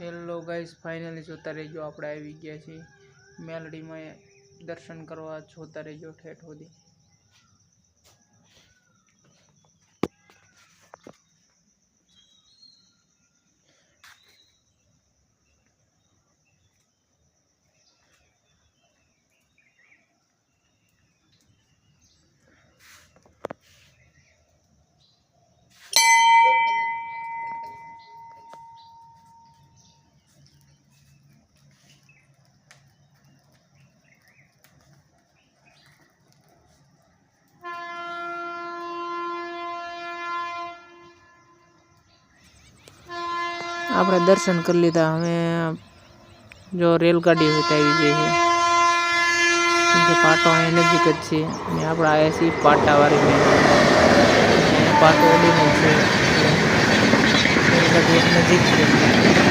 Hello guys finally જોતા રહેજો. આપણે આવી ગયા છીએ. મેલડીમાં દર્શન કરવા જોતા રહેજો ઠેઠ સુધી. આપણે દર્શન કરી લીધા. અમે જો રેલગાડી આવી જઈએ કે પાટો અહીંયા નજીક જ છે. અને આપણે આવ્યા છીએ પાટાવાળી પાટો ઓડીને છે. રેલગાડી નજીક છે.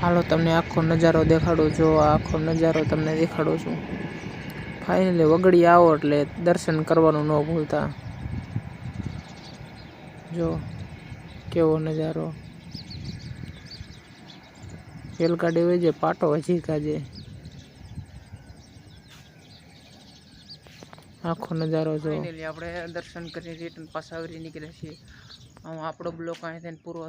હાલો, તમને આખો નજારો દેખાડું જો આખો નજારો તમને દેખાડું છું. ફાઇનલી વગડી આવો એટલે દર્શન કરવાનું ન ભૂલતા. જો, કેવો નજારો. રેલગાડી હોય છે, પાટો હજી કાજે. આખો નજારો જો. આપણે દર્શન કરી રિટર્ન પાછા આવરી નીકળ્યા છીએ. આમ આપણો બ્લોક અહીંથી પૂરો